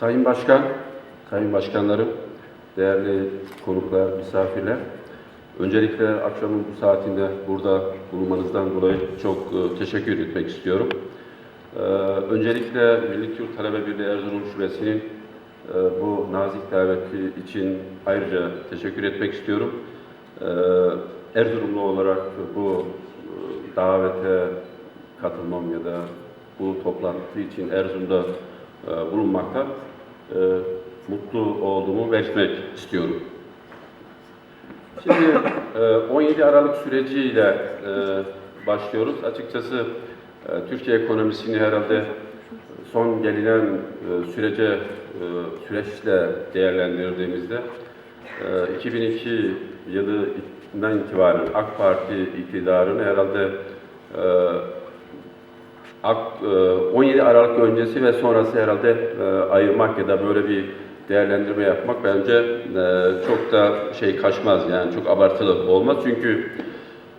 Sayın Başkan, Sayın Başkanlarım, değerli konuklar, misafirler. Öncelikle akşamın bu saatinde burada bulunmanızdan dolayı çok e, teşekkür etmek istiyorum. Ee, öncelikle Milli Türk Talebe Birliği Erzurum Şubesi'nin e, bu nazik daveti için ayrıca teşekkür etmek istiyorum. Erzurumlu olarak bu e, davete katılmam ya da bu toplantı için Erzurum'da e, bulunmaktan e, mutlu olduğumu belirtmek istiyorum. Şimdi e, 17 Aralık süreciyle e, başlıyoruz. Açıkçası e, Türkiye ekonomisini herhalde son gelinen e, sürece e, süreçle değerlendirdiğimizde e, 2002 yılından itibaren AK Parti iktidarını herhalde e, 17 Aralık öncesi ve sonrası herhalde e, ayırmak ya da böyle bir değerlendirme yapmak bence e, çok da şey kaçmaz yani çok abartılı olmaz çünkü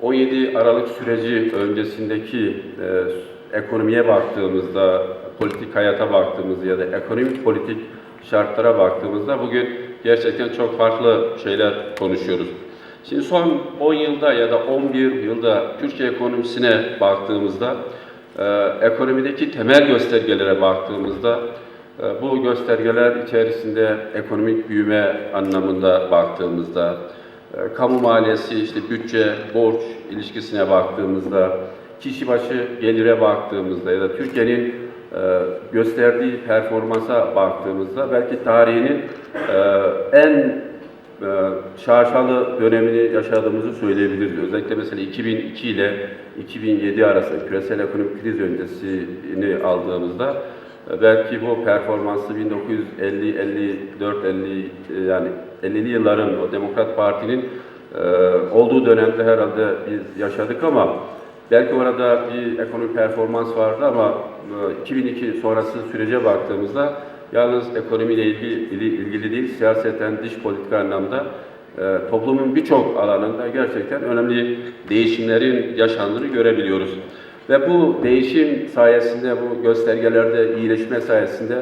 17 Aralık süreci öncesindeki e, ekonomiye baktığımızda, politik hayata baktığımızda ya da ekonomik politik şartlara baktığımızda bugün gerçekten çok farklı şeyler konuşuyoruz. Şimdi son 10 yılda ya da 11 yılda Türkiye ekonomisine baktığımızda, e, ekonomideki temel göstergelere baktığımızda, e, bu göstergeler içerisinde ekonomik büyüme anlamında baktığımızda, e, kamu maliyesi, işte bütçe, borç ilişkisine baktığımızda, kişi başı gelire baktığımızda ya da Türkiye'nin e, gösterdiği performansa baktığımızda belki tarihinin en şaşalı dönemini yaşadığımızı söyleyebiliriz. Özellikle mesela 2002 ile 2007 arası küresel ekonomik kriz öncesini aldığımızda e, belki bu performansı 1950, 54, 50 e, yani 50'li yılların o Demokrat Parti'nin e, olduğu dönemde herhalde biz yaşadık ama belki orada bir ekonomik performans vardı ama e, 2002 sonrası sürece baktığımızda yalnız ekonomiyle ilgili, ilgili değil, siyaseten dış politika anlamda e, toplumun birçok alanında gerçekten önemli değişimlerin yaşandığını görebiliyoruz. Ve bu değişim sayesinde, bu göstergelerde iyileşme sayesinde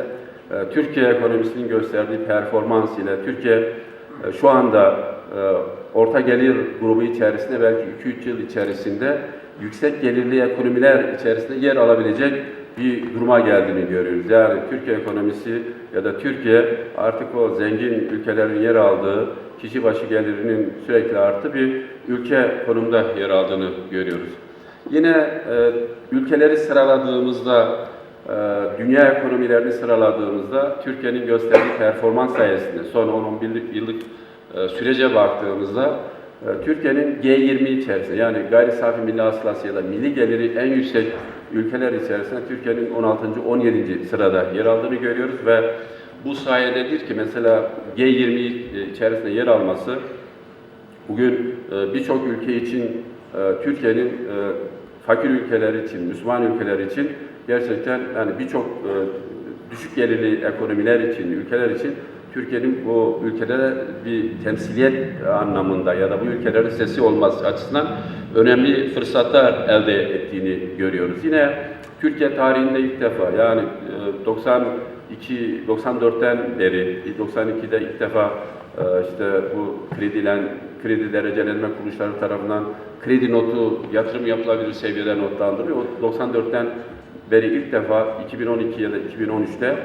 e, Türkiye ekonomisinin gösterdiği performans ile Türkiye e, şu anda e, orta gelir grubu içerisinde belki 2-3 yıl içerisinde yüksek gelirli ekonomiler içerisinde yer alabilecek bir duruma geldiğini görüyoruz. Yani Türkiye ekonomisi ya da Türkiye artık o zengin ülkelerin yer aldığı kişi başı gelirinin sürekli arttığı bir ülke konumda yer aldığını görüyoruz. Yine e, ülkeleri sıraladığımızda, e, dünya ekonomilerini sıraladığımızda Türkiye'nin gösterdiği performans sayesinde son 10-11 yıllık e, sürece baktığımızda Türkiye'nin G20 içerisinde yani gayri safi milli hasılası ya da milli geliri en yüksek ülkeler içerisinde Türkiye'nin 16. 17. sırada yer aldığını görüyoruz ve bu sayededir ki mesela G20 içerisinde yer alması bugün e, birçok ülke için e, Türkiye'nin e, fakir ülkeler için, Müslüman ülkeler için gerçekten yani birçok düşük gelirli ekonomiler için, ülkeler için Türkiye'nin bu ülkelere bir temsiliyet anlamında ya da bu ülkelerin sesi olması açısından önemli fırsatlar elde ettiğini görüyoruz. Yine Türkiye tarihinde ilk defa yani e, 92 94'ten beri 92'de ilk defa e, işte bu kredilen kredi derecelenme kuruluşları tarafından kredi notu yatırım yapılabilir seviyede notlandırılıyor. O 94'ten beri ilk defa 2012 ya da 2013'te e,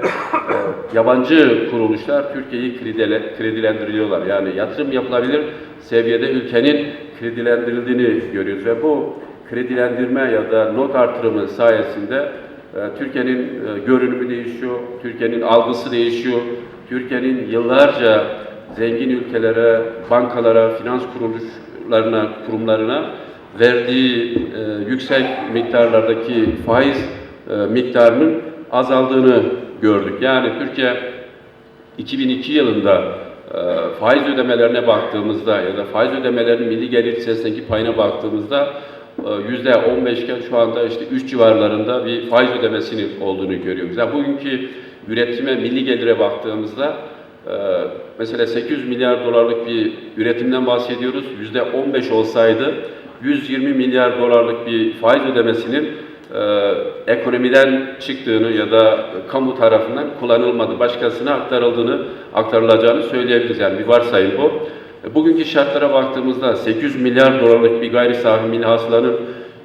yabancı kuruluşlar Türkiye'yi kredile- kredilendiriyorlar. Yani yatırım yapılabilir seviyede ülkenin kredilendirildiğini görüyoruz ve bu kredilendirme ya da not artırımı sayesinde e, Türkiye'nin e, görünümü değişiyor, Türkiye'nin algısı değişiyor, Türkiye'nin yıllarca zengin ülkelere, bankalara, finans kuruluşlarına, kurumlarına verdiği e, yüksek miktarlardaki faiz miktarının azaldığını gördük. Yani Türkiye 2002 yılında e, faiz ödemelerine baktığımızda ya da faiz ödemelerinin milli gelir içerisindeki payına baktığımızda e, yüzde 15 iken şu anda işte 3 civarlarında bir faiz ödemesinin olduğunu görüyoruz. Yani bugünkü üretime, milli gelire baktığımızda e, mesela 800 milyar dolarlık bir üretimden bahsediyoruz. Yüzde 15 olsaydı 120 milyar dolarlık bir faiz ödemesinin e, ekonomiden çıktığını ya da kamu tarafından kullanılmadı, başkasına aktarıldığını, aktarılacağını söyleyebiliriz. Yani bir varsayım bu. E, Bugünkü şartlara baktığımızda 800 milyar dolarlık bir gayri safi milli hasılanın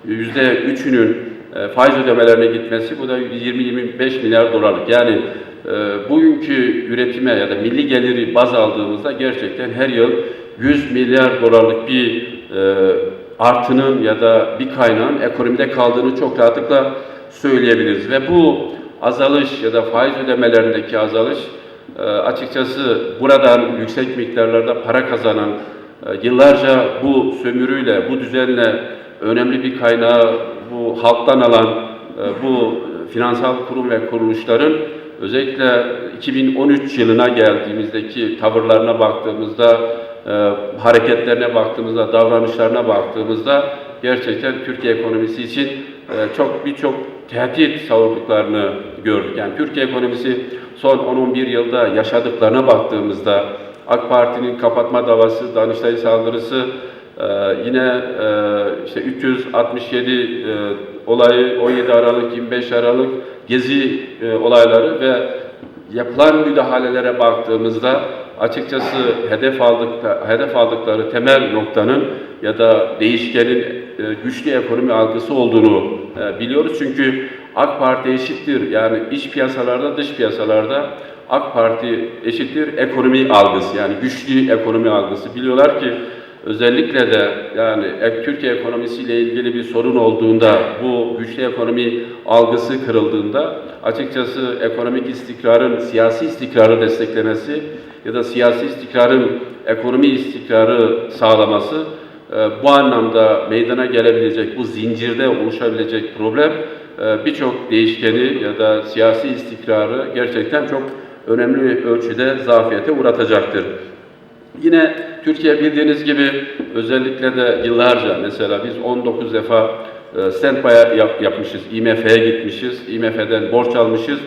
%3'ünün e, faiz ödemelerine gitmesi bu da 20-25 milyar dolarlık. Yani e, bugünkü üretime ya da milli geliri baz aldığımızda gerçekten her yıl 100 milyar dolarlık bir e, artının ya da bir kaynağın ekonomide kaldığını çok rahatlıkla söyleyebiliriz. Ve bu azalış ya da faiz ödemelerindeki azalış e, açıkçası buradan yüksek miktarlarda para kazanan, e, yıllarca bu sömürüyle, bu düzenle önemli bir kaynağı bu halktan alan e, bu finansal kurum ve kuruluşların özellikle 2013 yılına geldiğimizdeki tavırlarına baktığımızda, e, hareketlerine baktığımızda, davranışlarına baktığımızda gerçekten Türkiye ekonomisi için e, çok birçok tehdit savurduklarını gördük. Yani Türkiye ekonomisi son 10-11 yılda yaşadıklarına baktığımızda AK Parti'nin kapatma davası, Danıştay saldırısı, ee, yine e, işte 367 e, olayı 17 Aralık 25 Aralık gezi e, olayları ve yapılan müdahalelere baktığımızda açıkçası hedef aldık hedef aldıkları temel noktanın ya da değişkenin e, güçlü ekonomi algısı olduğunu e, biliyoruz. Çünkü AK Parti eşittir yani iç piyasalarda dış piyasalarda AK Parti eşittir ekonomi algısı yani güçlü ekonomi algısı biliyorlar ki özellikle de yani Türkiye ekonomisiyle ilgili bir sorun olduğunda bu güçlü ekonomi algısı kırıldığında açıkçası ekonomik istikrarın siyasi istikrarı desteklemesi ya da siyasi istikrarın ekonomi istikrarı sağlaması e, bu anlamda meydana gelebilecek bu zincirde oluşabilecek problem e, birçok değişkeni ya da siyasi istikrarı gerçekten çok önemli ölçüde zafiyete uğratacaktır. Yine Türkiye bildiğiniz gibi özellikle de yıllarca mesela biz 19 defa e, standby yap, yapmışız, IMF'ye gitmişiz, IMF'den borç almışız.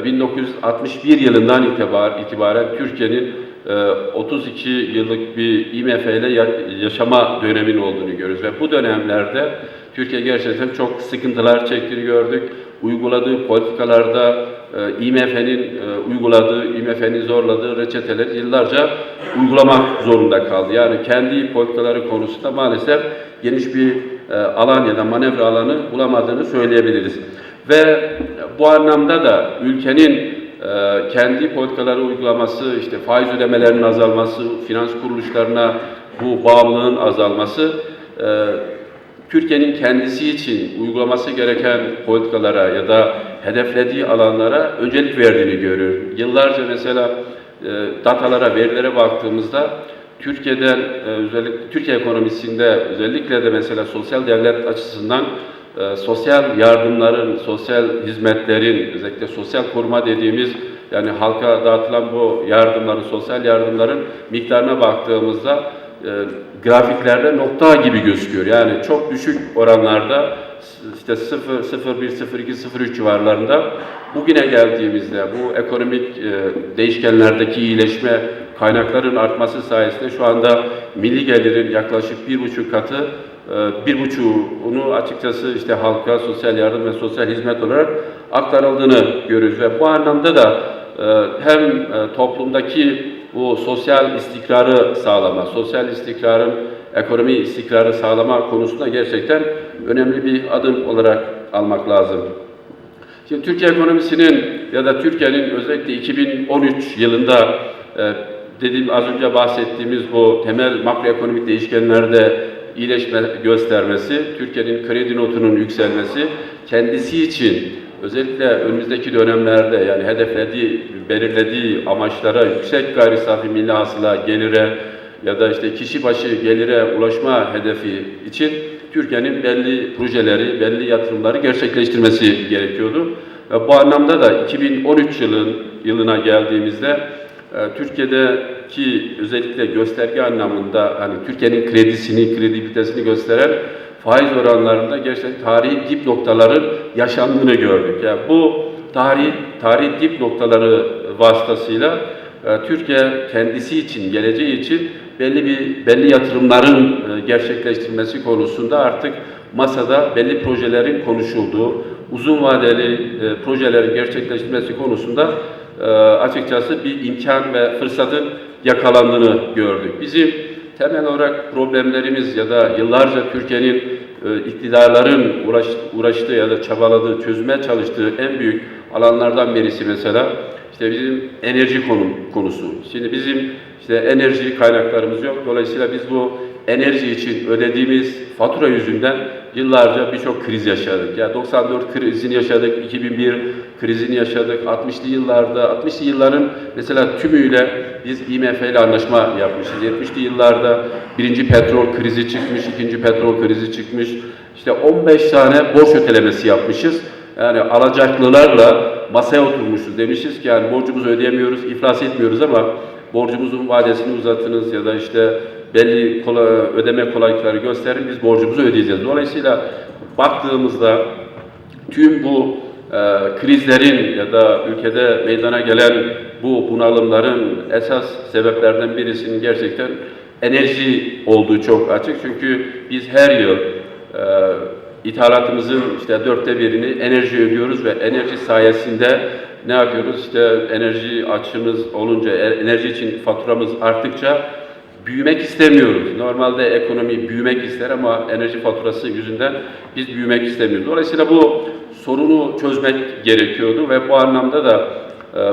E, 1961 yılından itibar, itibaren Türkiye'nin e, 32 yıllık bir IMF ile ya- yaşama dönemin olduğunu görüyoruz ve bu dönemlerde Türkiye gerçekten çok sıkıntılar çektiğini gördük. Uyguladığı politikalarda e, IMF'nin e, uyguladığı, IMF'nin zorladığı reçeteleri yıllarca uygulamak zorunda kaldı. Yani kendi politikaları konusunda maalesef geniş bir e, alan ya da manevra alanı bulamadığını söyleyebiliriz. Ve bu anlamda da ülkenin e, kendi politikaları uygulaması, işte faiz ödemelerinin azalması, finans kuruluşlarına bu bağımlılığın azalması e, Türkiye'nin kendisi için uygulaması gereken politikalara ya da hedeflediği alanlara öncelik verdiğini görüyor. Yıllarca mesela e, datalara, verilere baktığımızda Türkiye'den e, özellikle Türkiye ekonomisinde özellikle de mesela sosyal devlet açısından e, sosyal yardımların, sosyal hizmetlerin, özellikle sosyal koruma dediğimiz yani halka dağıtılan bu yardımların, sosyal yardımların miktarına baktığımızda e, grafiklerde nokta gibi gözüküyor. Yani çok düşük oranlarda işte 0, 0, 1, 0, 2, 0, 3 civarlarında bugüne geldiğimizde bu ekonomik e, değişkenlerdeki iyileşme kaynakların artması sayesinde şu anda milli gelirin yaklaşık bir buçuk katı e, bir buçuğunu açıkçası işte halka sosyal yardım ve sosyal hizmet olarak aktarıldığını görüyoruz ve bu anlamda da e, hem e, toplumdaki bu sosyal istikrarı sağlama, sosyal istikrarın ekonomi istikrarı sağlama konusunda gerçekten önemli bir adım olarak almak lazım. Şimdi Türkiye ekonomisinin ya da Türkiye'nin özellikle 2013 yılında e, dediğim az önce bahsettiğimiz bu temel makroekonomik değişkenlerde iyileşme göstermesi, Türkiye'nin kredi notunun yükselmesi kendisi için özellikle önümüzdeki dönemlerde yani hedeflediği, belirlediği amaçlara yüksek gayri safi milli hasıla, gelire ya da işte kişi başı gelire ulaşma hedefi için Türkiye'nin belli projeleri, belli yatırımları gerçekleştirmesi gerekiyordu. Ve bu anlamda da 2013 yılın yılına geldiğimizde e, Türkiye'deki özellikle gösterge anlamında hani Türkiye'nin kredisini, kredibilitesini gösteren faiz oranlarında gerçekten tarihi dip noktaların yaşandığını gördük. Yani bu tarihi tarihi dip noktaları vasıtasıyla e, Türkiye kendisi için, geleceği için belli bir belli yatırımların e, gerçekleştirilmesi konusunda artık masada belli projelerin konuşulduğu, uzun vadeli e, projelerin gerçekleştirilmesi konusunda açıkçası bir imkan ve fırsatın yakalandığını gördük. Bizim temel olarak problemlerimiz ya da yıllarca Türkiye'nin iktidarların uğraş, uğraştığı ya da çabaladığı, çözmeye çalıştığı en büyük alanlardan birisi mesela işte bizim enerji konu, konusu. Şimdi bizim işte enerji kaynaklarımız yok. Dolayısıyla biz bu enerji için ödediğimiz fatura yüzünden yıllarca birçok kriz yaşadık. Ya 94 krizini yaşadık, 2001 krizini yaşadık. 60'lı yıllarda, 60'lı yılların mesela tümüyle biz IMF ile anlaşma yapmışız. 70'li yıllarda birinci petrol krizi çıkmış, ikinci petrol krizi çıkmış. İşte 15 tane borç ötelemesi yapmışız. Yani alacaklılarla masaya oturmuşuz. Demişiz ki yani borcumuzu ödeyemiyoruz, iflas etmiyoruz ama borcumuzun vadesini uzatınız ya da işte belli kolay, ödeme kolaylıkları gösterin biz borcumuzu ödeyeceğiz. Dolayısıyla baktığımızda tüm bu e, krizlerin ya da ülkede meydana gelen bu bunalımların esas sebeplerden birisinin gerçekten enerji olduğu çok açık. Çünkü biz her yıl e, ithalatımızın işte dörtte birini enerji ödüyoruz ve enerji sayesinde ne yapıyoruz? İşte enerji açığımız olunca, e- enerji için faturamız arttıkça büyümek istemiyoruz. Normalde ekonomi büyümek ister ama enerji faturası yüzünden biz büyümek istemiyoruz. Dolayısıyla bu sorunu çözmek gerekiyordu ve bu anlamda da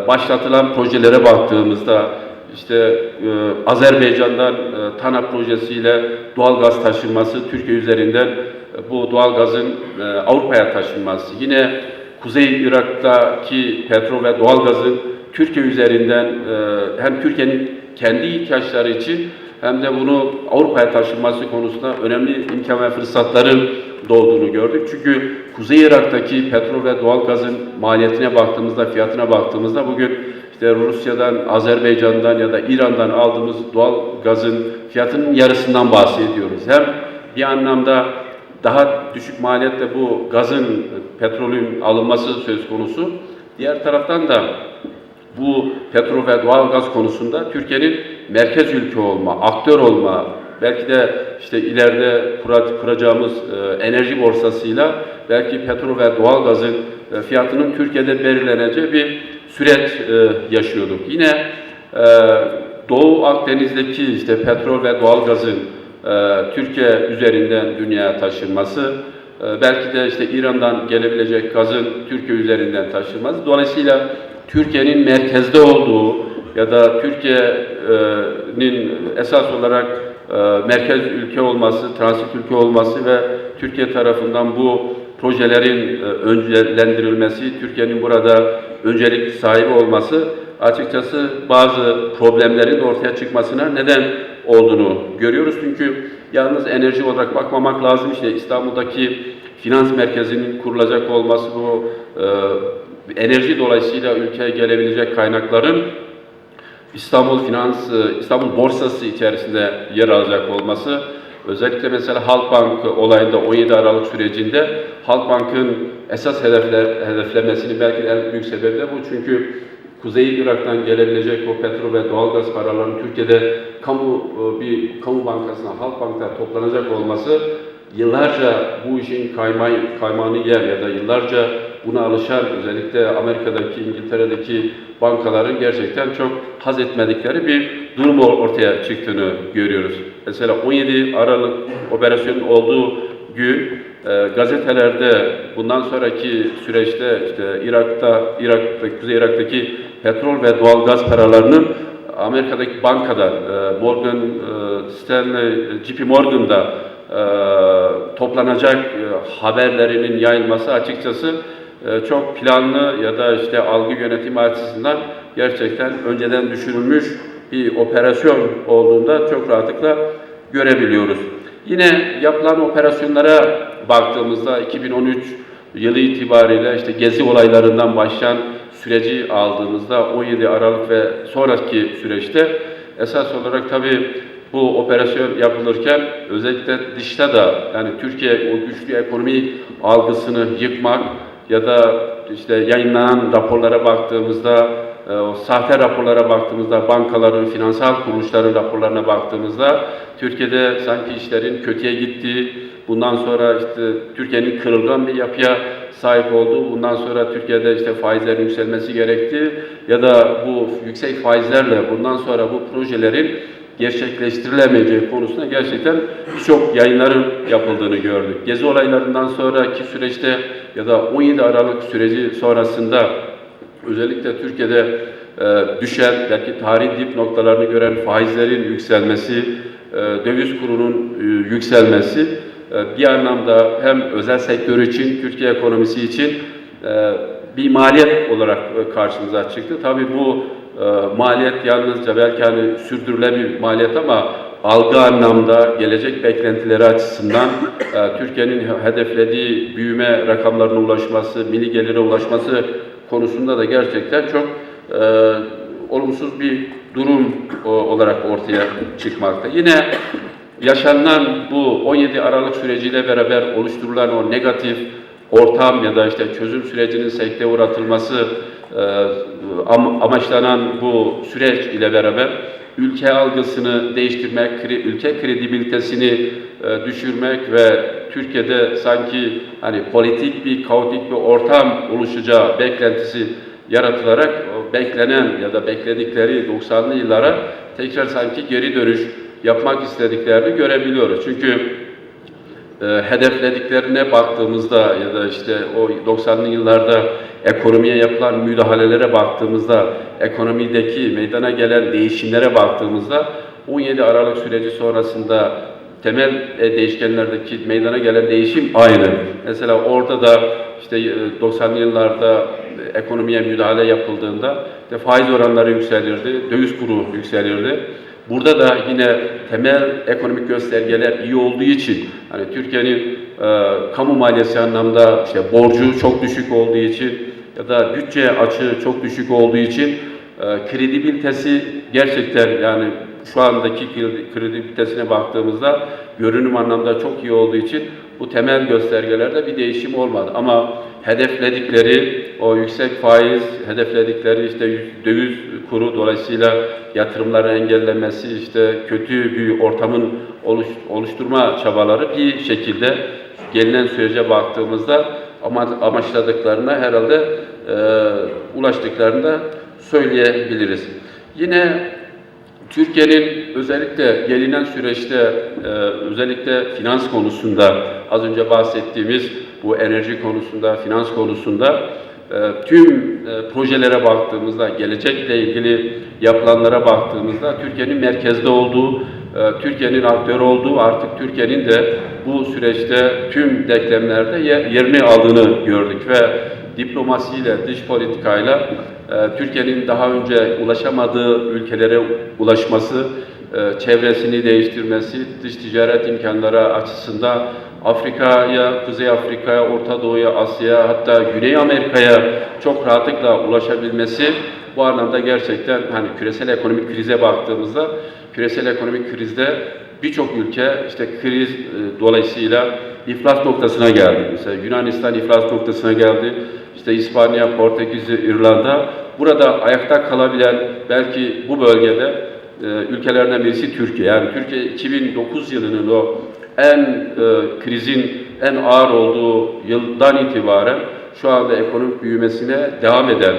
başlatılan projelere baktığımızda işte e, Azerbaycan'dan e, TANA projesiyle doğal gaz taşınması Türkiye üzerinden e, bu doğal gazın e, Avrupa'ya taşınması. Yine Kuzey Irak'taki petrol ve doğal gazın Türkiye üzerinden e, hem Türkiye'nin kendi ihtiyaçları için hem de bunu Avrupa'ya taşınması konusunda önemli imkan ve fırsatların doğduğunu gördük. Çünkü Kuzey Irak'taki petrol ve doğal gazın maliyetine baktığımızda, fiyatına baktığımızda bugün işte Rusya'dan, Azerbaycan'dan ya da İran'dan aldığımız doğal gazın fiyatının yarısından bahsediyoruz. Hem bir anlamda daha düşük maliyette bu gazın, petrolün alınması söz konusu. Diğer taraftan da bu petrol ve doğal gaz konusunda Türkiye'nin merkez ülke olma, aktör olma, belki de işte ileride kura- kuracağımız e, enerji borsasıyla belki petrol ve doğal gazın e, fiyatının Türkiye'de belirleneceği bir süreç e, yaşıyorduk. Yine Doğu Akdeniz'deki işte petrol ve doğal gazın e, Türkiye üzerinden dünyaya taşınması, belki de işte İran'dan gelebilecek gazın Türkiye üzerinden taşınması. Dolayısıyla Türkiye'nin merkezde olduğu ya da Türkiye'nin esas olarak e, merkez ülke olması, transit ülke olması ve Türkiye tarafından bu projelerin e, öncelendirilmesi, Türkiye'nin burada öncelik sahibi olması açıkçası bazı problemlerin ortaya çıkmasına neden olduğunu görüyoruz. Çünkü yalnız enerji olarak bakmamak lazım. İşte İstanbul'daki finans merkezinin kurulacak olması bu e, enerji dolayısıyla ülkeye gelebilecek kaynakların İstanbul Finans, e, İstanbul Borsası içerisinde yer alacak olması, özellikle mesela Halkbank olayında 17 Aralık sürecinde Halkbank'ın esas hedefler, hedeflemesinin belki en büyük sebebi de bu. Çünkü Kuzey Irak'tan gelebilecek o petrol ve doğalgaz paralarının Türkiye'de kamu e, bir kamu bankasına, Halkbank'ta toplanacak olması yıllarca bu işin kaymağı, kaymağını yer ya da yıllarca buna alışan özellikle Amerika'daki, İngiltere'deki bankaların gerçekten çok haz etmedikleri bir durum ortaya çıktığını görüyoruz. Mesela 17 Aralık operasyonun olduğu gün e, gazetelerde bundan sonraki süreçte işte Irak'ta, Irak'ta, Kuzey Irak'taki petrol ve doğal gaz paralarının Amerika'daki bankadan, e, Morgan e, Stanley, JP Morgan'da e, toplanacak e, haberlerinin yayılması açıkçası çok planlı ya da işte algı yönetimi açısından gerçekten önceden düşünülmüş bir operasyon olduğunda çok rahatlıkla görebiliyoruz. Yine yapılan operasyonlara baktığımızda 2013 yılı itibariyle işte gezi olaylarından başlayan süreci aldığımızda 17 Aralık ve sonraki süreçte esas olarak tabii bu operasyon yapılırken özellikle dışta da yani Türkiye o güçlü ekonomi algısını yıkmak ya da işte yayınlanan raporlara baktığımızda e, o sahte raporlara baktığımızda, bankaların, finansal kuruluşların raporlarına baktığımızda Türkiye'de sanki işlerin kötüye gittiği, bundan sonra işte Türkiye'nin kırılgan bir yapıya sahip olduğu, bundan sonra Türkiye'de işte faizlerin yükselmesi gerektiği ya da bu yüksek faizlerle bundan sonra bu projelerin gerçekleştirilemeyeceği konusunda gerçekten birçok yayınların yapıldığını gördük. Gezi olaylarından sonraki süreçte ya da 17 Aralık süreci sonrasında özellikle Türkiye'de e, düşen, belki tarih dip noktalarını gören faizlerin yükselmesi, e, döviz kurunun e, yükselmesi e, bir anlamda hem özel sektör için, Türkiye ekonomisi için bir maliyet olarak karşımıza çıktı. Tabii bu maliyet yalnızca belki hani sürdürülebilir maliyet ama algı anlamda gelecek beklentileri açısından e, Türkiye'nin hedeflediği büyüme rakamlarına ulaşması, milli gelire ulaşması konusunda da gerçekten çok e, olumsuz bir durum o, olarak ortaya çıkmakta. Yine yaşanılan bu 17 Aralık süreciyle beraber oluşturulan o negatif ortam ya da işte çözüm sürecinin sekteye uğratılması e, am- amaçlanan bu süreç ile beraber ülke algısını değiştirmek, ülke kredibilitesini e, düşürmek ve Türkiye'de sanki hani politik bir kaotik bir ortam oluşacağı beklentisi yaratılarak o beklenen ya da bekledikleri 90'lı yıllara tekrar sanki geri dönüş yapmak istediklerini görebiliyoruz. Çünkü e, hedeflediklerine baktığımızda ya da işte o 90'lı yıllarda ekonomiye yapılan müdahalelere baktığımızda, ekonomideki meydana gelen değişimlere baktığımızda 17 Aralık süreci sonrasında temel e, değişkenlerdeki meydana gelen değişim aynı. Mesela orada da işte e, 90'lı yıllarda e, ekonomiye müdahale yapıldığında işte faiz oranları yükselirdi, döviz kuru yükselirdi. Burada da yine temel ekonomik göstergeler iyi olduğu için hani Türkiye'nin e, kamu maliyesi anlamda işte borcu çok düşük olduğu için ya da bütçe açığı çok düşük olduğu için e, kredibilitesi gerçekten yani şu andaki kredi- kredibilitesine baktığımızda görünüm anlamda çok iyi olduğu için bu temel göstergelerde bir değişim olmadı. Ama hedefledikleri o yüksek faiz, hedefledikleri işte döviz kuru dolayısıyla yatırımları engellemesi, işte kötü bir ortamın oluş, oluşturma çabaları bir şekilde gelinen sürece baktığımızda ama amaçladıklarına herhalde e, ulaştıklarını da söyleyebiliriz. Yine Türkiye'nin özellikle gelinen süreçte e, özellikle finans konusunda az önce bahsettiğimiz bu enerji konusunda, finans konusunda e, tüm e, projelere baktığımızda, gelecekle ilgili yapılanlara baktığımızda Türkiye'nin merkezde olduğu, e, Türkiye'nin aktör olduğu, artık Türkiye'nin de bu süreçte tüm denklemlerde ye- yerini aldığını gördük ve diplomasiyle, dış politikayla Türkiye'nin daha önce ulaşamadığı ülkelere ulaşması, çevresini değiştirmesi, dış ticaret imkanları açısından Afrika'ya, Kuzey Afrika'ya, Orta Doğu'ya, Asya'ya hatta Güney Amerika'ya çok rahatlıkla ulaşabilmesi bu anlamda gerçekten hani küresel ekonomik krize baktığımızda küresel ekonomik krizde birçok ülke işte kriz e, dolayısıyla iflas noktasına geldi. Mesela Yunanistan iflas noktasına geldi. İşte İspanya, Portekiz, İrlanda. Burada ayakta kalabilen belki bu bölgede e, ülkelerden birisi Türkiye. Yani Türkiye 2009 yılının o en e, krizin en ağır olduğu yıldan itibaren şu anda ekonomik büyümesine devam eden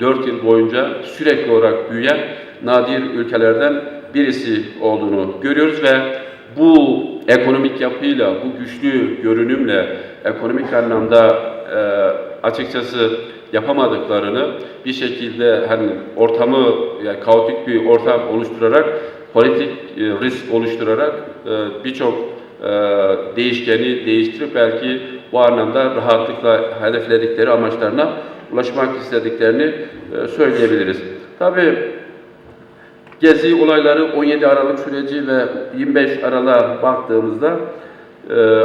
4 yıl boyunca sürekli olarak büyüyen nadir ülkelerden birisi olduğunu görüyoruz ve bu ekonomik yapıyla, bu güçlü görünümle ekonomik anlamda e, açıkçası yapamadıklarını bir şekilde hani ortamı yani kaotik bir ortam oluşturarak politik e, risk oluşturarak e, birçok e, değişkeni değiştirip belki bu anlamda rahatlıkla hedefledikleri amaçlarına ulaşmak istediklerini söyleyebiliriz. Tabii Gezi olayları 17 Aralık süreci ve 25 Aralık'a baktığımızda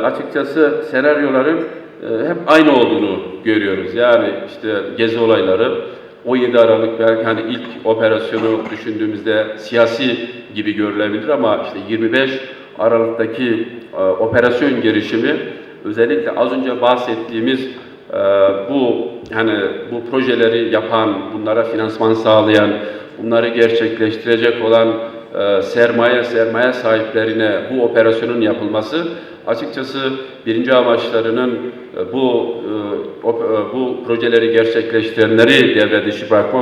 açıkçası senaryoların ee, hep aynı olduğunu görüyoruz. Yani işte gezi olayları, 17 Aralık belki hani ilk operasyonu düşündüğümüzde siyasi gibi görülebilir ama işte 25 Aralık'taki e, operasyon girişimi özellikle az önce bahsettiğimiz e, bu hani bu projeleri yapan, bunlara finansman sağlayan, bunları gerçekleştirecek olan e, sermaye sermaye sahiplerine bu operasyonun yapılması Açıkçası birinci amaçlarının e, bu e, e, bu projeleri gerçekleştirenleri devre dışı bırakmak